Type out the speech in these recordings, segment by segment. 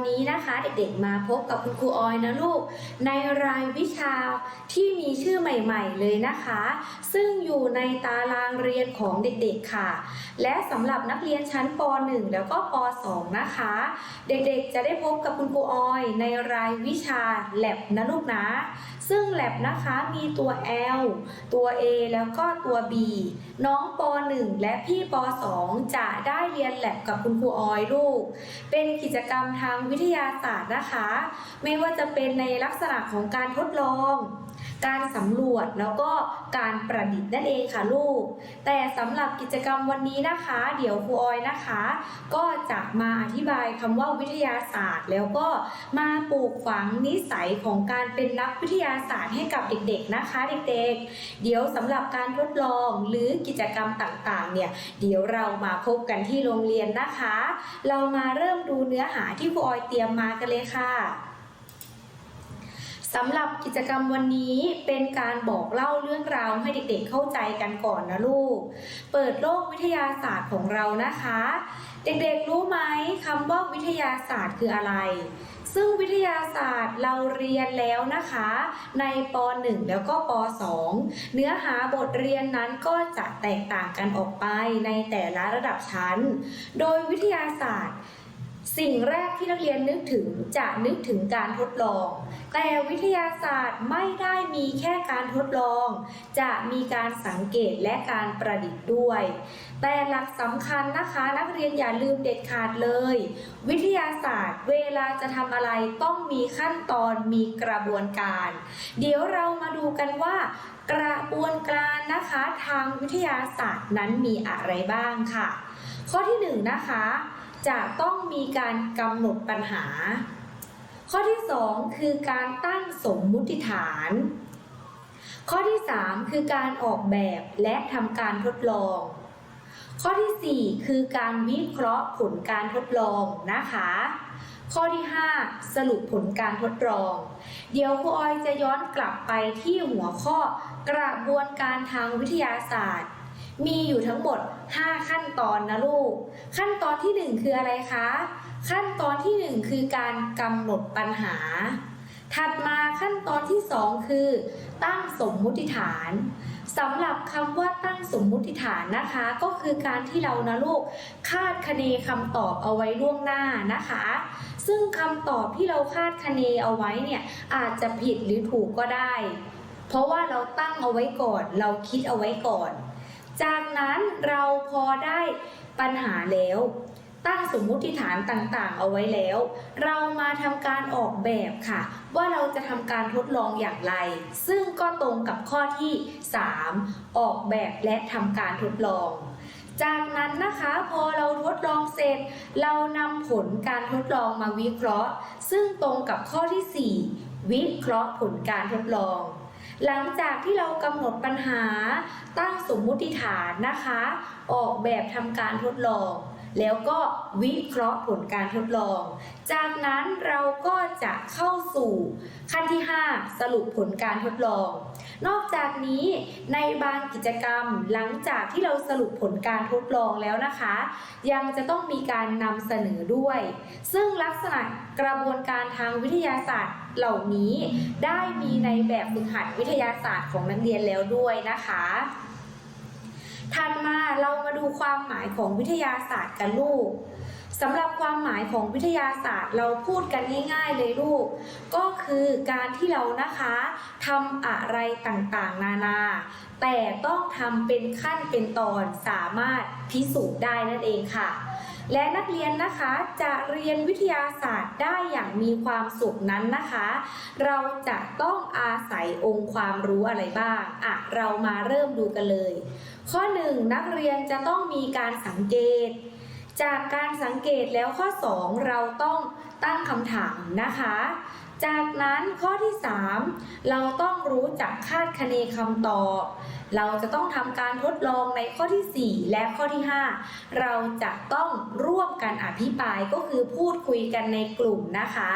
เด็กๆวันนี้นะคะ เด็กๆ มาพบกับคุณครูออยนะลูก ในรายวิชาที่มีชื่อใหม่ๆเลยนะคะ ซึ่งอยู่ในตารางเรียนของเด็กๆค่ะ และสำหรับนักเรียนชั้นป .1 แล้วก็ป .2 นะคะ เด็กๆจะได้พบกับคุณครูออยในรายวิชา lab นะลูกนะ ซึ่ง lab นะคะมีตัว L ตัว A แล้วก็ตัว B น้องป .1 และพี่ป .2 จะได้เรียน lab กับคุณครูออยลูก เป็นกิจกรรมทางวิทยาศาสตร์นะคะ ไม่ว่าจะเป็นในลักษณะของการทดลอง การสำรวจแล้วก็การประดิษฐ์นั่นเองค่ะลูก แต่สำหรับกิจกรรมวันนี้นะคะ เดี๋ยวครูออยนะคะ ก็จะมาอธิบายคำว่าวิทยาศาสตร์ แล้วก็มาปลูกฝังนิสัยของการเป็นนักวิทยาศาสตร์ให้กับเด็กๆนะคะ เด็กๆ เดี๋ยวสำหรับการทดลองหรือกิจกรรมต่างๆ เนี่ยเดี๋ยวเรามาพบกันที่โรงเรียนนะคะ เรามาเริ่มดูเนื้อหาที่ครูออยเตรียมมากันเลยค่ะ สำหรับกิจกรรมวันนี้เป็นการบอกเล่าเรื่องราวให้เด็กๆเข้าใจกันก่อนนะลูก เปิดโลกวิทยาศาสตร์ของเรานะคะ เด็กๆรู้ไหมคำว่าวิทยาศาสตร์คืออะไร ซึ่งวิทยาศาสตร์เราเรียนแล้วนะคะ ในป .1 แล้วก็ป .2 เนื้อหาบทเรียนนั้นก็จะแตกต่างกันออกไปในแต่ละระดับชั้น โดยวิทยาศาสตร์ สิ่งแรกที่นักเรียนนึกถึงจะนึกถึงการทดลอง แต่วิทยาศาสตร์ไม่ได้มีแค่การทดลอง จะมีการสังเกตและการประดิษฐ์ด้วย แต่หลักสำคัญนะคะนักเรียนอย่าลืมเด็ดขาดเลย วิทยาศาสตร์ เวลาจะทำอะไรต้องมีขั้นตอนมีกระบวนการ เดี๋ยวเรามาดูกันว่ากระบวนการนะคะทางวิทยาศาสตร์นั้นมีอะไรบ้างค่ะ ข้อที่หนึ่งนะคะ จะต้องมีการกำหนดปัญหา ข้อที่ 2 คือการตั้งสมมุติฐาน ข้อที่ 3 คือการออกแบบและทำการทดลอง ข้อทีสี่ 4 คือการวิเคราะห์ผลการทดลองนะคะ ข้อที่ 5 สรุปผลการทดลอง เดี๋ยวครูออยจะย้อนกลับไปที่หัวข้อกระบวนการทางวิทยาศาสตร์ มีอยู่ทั้งหมด 5 ขั้นตอนนะลูก ขั้นตอนที่ 1 คืออะไรคะ ขั้นตอนที่ 1 คือการกำหนดปัญหา ถัดมาขั้นตอนที่ 2 คือ ตั้งสมมุติฐานสำหรับคำว่าตั้งสมมุติฐานนะคะ ก็คือการที่เรานะลูกคาดคะเนคำตอบเอาไว้ล่วงหน้านะคะ ซึ่งคำตอบที่เราคาดคะเนเอาไว้เนี่ยอาจจะผิดหรือถูกก็ได้ เพราะว่าเราตั้งเอาไว้ก่อน เราคิดเอาไว้ก่อน จากนั้นเราพอได้ปัญหาแล้ว ตั้งสมมุติฐานต่างๆ เอาไว้แล้ว เรามาทำการออกแบบค่ะ ว่าเราจะทำการทดลองอย่างไร ซึ่งก็ตรงกับข้อที่ 3 ออกแบบและทำการทดลองจากนั้นนะคะพอเราทดลองเสร็จ เรานำผลการทดลองมาวิเคราะห์ ซึ่งตรงกับข้อที่ 4 วิเคราะห์ผลการทดลอง หลังจากที่เรากำหนดปัญหาตั้งสมมุติฐานนะคะ ออกแบบทำการทดลอง แล้วก็วิเคราะห์ผลการทดลอง จากนั้นเราก็จะเข้าสู่ขั้นที่ 5 สรุปผลการทดลอง นอกจากนี้ในบางกิจกรรมหลังจากที่เราสรุปผลการทดลองแล้วนะคะ ยังจะต้องมีการนำเสนอด้วย ซึ่งลักษณะกระบวนการทางวิทยาศาสตร์เหล่านี้ ได้มีในแบบฝึกหัดวิทยาศาสตร์ของนักเรียนแล้วด้วยนะคะ ถัดมาเรามาดูความหมายของวิทยาศาสตร์กันลูก สำหรับความหมายของวิทยาศาสตร์เราพูดกันง่าย ๆ เลยลูก ก็คือการที่เรานะคะทำอะไรต่างๆ นานา แต่ต้องทำเป็นขั้นเป็นตอนสามารถพิสูจน์ได้นั่นเองค่ะ และนักเรียนนะคะจะเรียนวิทยาศาสตร์ได้อย่างมีความสุขนั้นนะคะ เราจะต้องอาศัยองค์ความรู้อะไรบ้างอะเรามาเริ่มดูกันเลย ข้อ 1 นักเรียนจะต้องมีการสังเกต จากการสังเกตแล้วข้อ 2 เราต้องตั้งคำถามนะคะ จากนั้นข้อที่ 3 เราต้องรู้จักคาดคะเนคำตอบ เราจะต้องทำการทดลองในข้อทีสี่ 4 และข้อที่ 5 เราจะต้องร่วมกันอภิปรายก็คือพูดคุยกันในกลุ่มนะคะ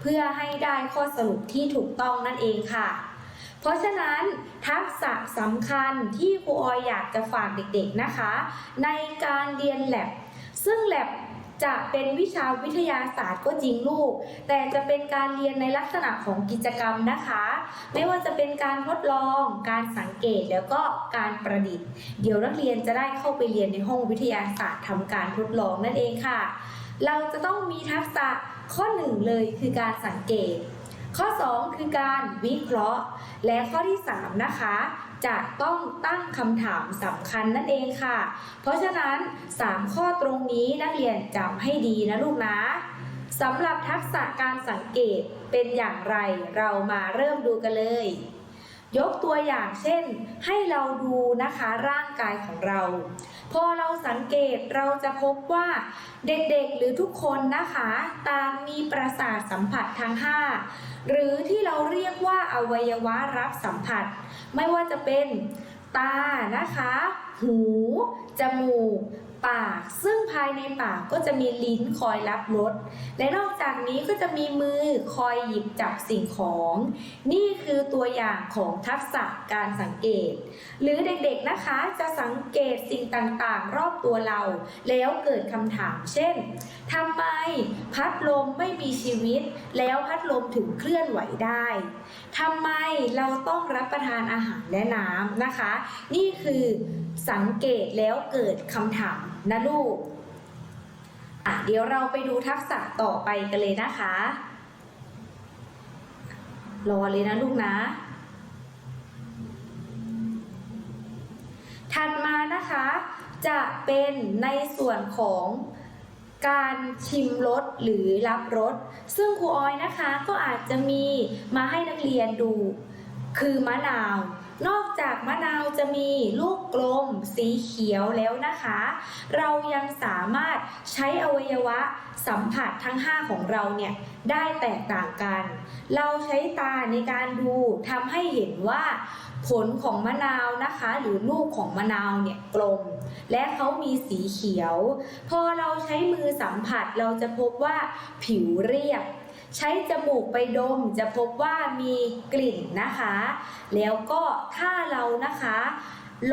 เพื่อให้ได้ข้อสรุปที่ถูกต้องนั่นเองค่ะเพราะฉะนั้นทักษะสำคัญที่ครูออยอยากจะฝากเด็กๆนะคะ ในการเรียนแ a บ ซึ่งแ a บจะเป็นวิชาวิทยาศาสตร์ก็จริงลูก แต่จะเป็นการเรียนในลักษณะของกิจกรรมนะคะ ไม่ว่าจะเป็นการทดลอง การสังเกต แล้วก็การประดิษฐ์ เดี๋ยวนักเรียนจะได้เข้าไปเรียนในห้องวิทยาศาสตร์ทำการทดลองนั่นเองค่ะ เราจะต้องมีทักษะข้อหนึ่งเลยคือการสังเกต ข้อ 2 คือการวิเคราะห์ และข้อที่ 3 นะคะ จะต้องตั้งคำถามสำคัญนั่นเองค่ะ เพราะฉะนั้น 3 ข้อตรงนี้นักเรียนจำให้ดีนะลูกนะสำหรับทักษะการสังเกตเป็นอย่างไรเรามาเริ่มดูกันเลย ยกตัวอย่างเช่น ให้เราดูนะคะร่างกายของเรา พอเราสังเกตเราจะพบว่าเด็กๆหรือทุกคนนะคะต่างมีประสาทสัมผัสทั้ง 5 หรือที่เราเรียกว่าอวัยวะรับสัมผัส ไม่ว่าจะเป็นตานะคะ หู จมูกปาก ซึ่งภายในปากก็จะมีลิ้นคอยรับรสและนอกจากนี้ก็จะมีมือคอยหยิบจับสิ่งของ นี่คือตัวอย่างของทักษะการสังเกต หรือเด็กๆนะคะจะสังเกตสิ่งต่างๆ รอบตัวเรา แล้วเกิดคำถามเช่นทำไมพัดลมไม่มีชีวิต แล้วพัดลมถึงเคลื่อนไหวได้ทำไมเราต้องรับประทานอาหารและน้ำนะคะ นี่คือสังเกตแล้วเกิดคำถาม นะลูกอะเดี๋ยวเราไปดูทักษะต่อไปกันเลยนะคะ รอเลยนะลูกนะ ถัดมานะคะ จะเป็นในส่วนของการชิมรสหรือรับรสซึ่งครูออยนะคะก็อาจจะมีมาให้นักเรียนดู คือมะนาว จะมีลูกกลมสีเขียวแล้วนะคะ เรายังสามารถใช้อวัยวะสัมผัสทั้ง 5 ของเราเนี่ยได้แตกต่างกัน เราใช้ตาในการดูทำให้เห็นว่าผลของมะนาวนะคะ หรือลูกของมะนาวเนี่ยกลม และเขามีสีเขียว พอเราใช้มือสัมผัสเราจะพบว่าผิวเรียบ ใช้จมูกไปดมจะพบว่ามีกลิ่นนะคะ แล้วก็ถ้าเรานะคะ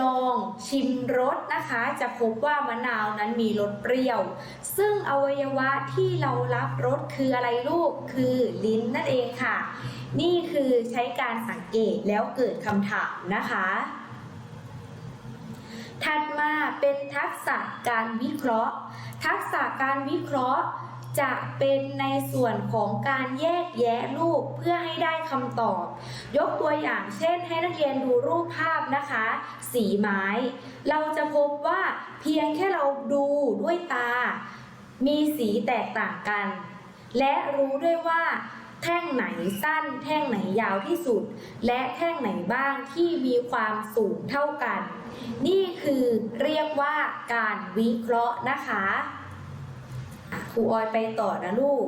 ลองชิมรสนะคะ จะพบว่ามะนาวนั้นมีรสเปรี้ยว ซึ่งอวัยวะที่เรารับรสคืออะไรลูกคือลิ้นนั่นเองค่ะ นี่คือใช้การสังเกตแล้วเกิดคำถามนะคะ ถัดมาเป็นทักษะการวิเคราะห์ ทักษะการวิเคราะห์ จะเป็นในส่วนของการแยกแยะรูปเพื่อให้ได้คำตอบ ยกตัวอย่างเช่น ให้นักเรียนดูรูปภาพนะคะ สีไม้ เราจะพบว่าเพียงแค่เราดูด้วยตา มีสีแตกต่างกัน และรู้ด้วยว่าแท่งไหนสั้น แท่งไหนยาวที่สุด และแท่งไหนบ้างที่มีความสูงเท่ากัน นี่คือเรียกว่าการวิเคราะห์นะคะ ครูออยไปต่อนะลูก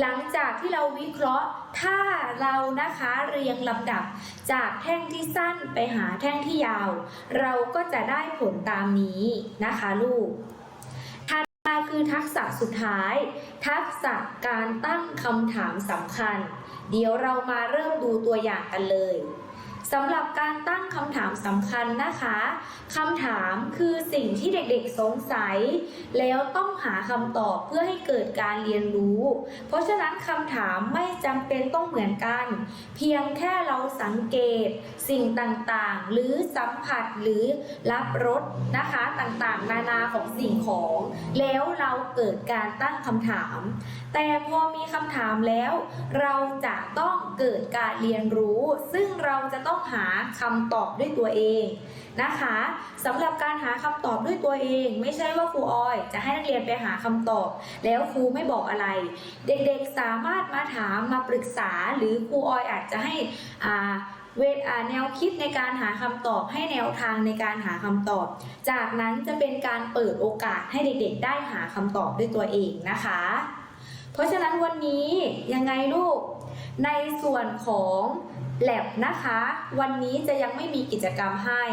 หลังจากที่เราวิเคราะห์ ถ้าเรานะคะเรียงลำดับจากแท่งที่สั้นไปหาแท่งที่ยาว เราก็จะได้ผลตามนี้นะคะลูกถัดมาคือทักษะสุดท้าย ทักษะการตั้งคำถามสำคัญ เดี๋ยวเรามาเริ่มดูตัวอย่างกันเลย สำหรับการตั้งคำถามสำคัญนะคะคำถามคือสิ่งที่เด็กๆสงสัย แล้วต้องหาคำตอบเพื่อให้เกิดการเรียนรู้ เพราะฉะนั้นคำถามไม่จำเป็นต้องเหมือนกัน เพียงแค่เราสังเกต สิ่งต่างๆ หรือสัมผัสหรือรับรสนะคะต่างๆ นานาของสิ่งของ แล้วเราเกิดการตั้งคำถาม แต่พอมีคำถามแล้ว เราจะต้องเกิดการเรียนรู้ ซึ่งเราจะต้องหาคำตอบด้วยตัวเองนะคะสำหรับการหาคำตอบด้วยตัวเอง ไม่ใช่ว่าครูออย จะให้นักเรียนไปหาคำตอบ แล้วครูไม่บอกอะไร เด็กๆสามารถมาถามมาปรึกษา หรือครูออยอาจจะให้อ่าเวทาแนวคิดในการหาคำตอบให้แนวทางในการหาคำตอบ จากนั้นจะเป็นการเปิดโอกาสให้เด็กๆ ได้หาคำตอบด้วยตัวเองนะคะ เพราะฉะนั้นวันนี้ยังไงลูก ในส่วนของ แ a บนะคะ วันนี้จะยังไม่มีกิจกรรมให้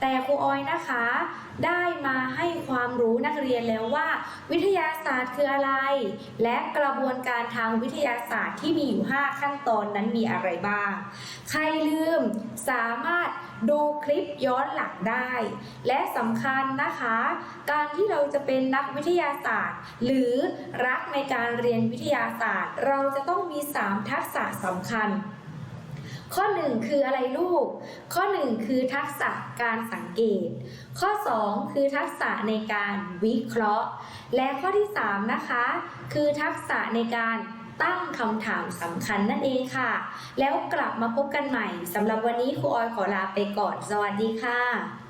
แต่ครูออยนะคะ ได้มาให้ความรู้นักเรียนแล้วว่า วิทยาศาสตร์คืออะไร และกระบวนการทางวิทยาศาสตร์ที่มีอยู่ 5 ขั้นตอนนั้นมีอะไรบ้าง ใครลืมสามารถดูคลิปย้อนหลังได้ และสำคัญนะคะ การที่เราจะเป็นนักวิทยาศาสตร์ หรือรักในการเรียนวิทยาศาสตร์ เราจะต้องมี 3 ทักษะสำคัญ ข้อ 1 คืออะไรลูก ข้อ 1 คือทักษะการสังเกต ข้อ 2 คือทักษะในการวิเคราะห์ และข้อที่ 3 นะคะ คือทักษะในการตั้งคำถามสำคัญนั่นเองค่ะ แล้วกลับมาพบกันใหม่สำหรับวันนี้ครูออยขอลาไปก่อน สวัสดีค่ะ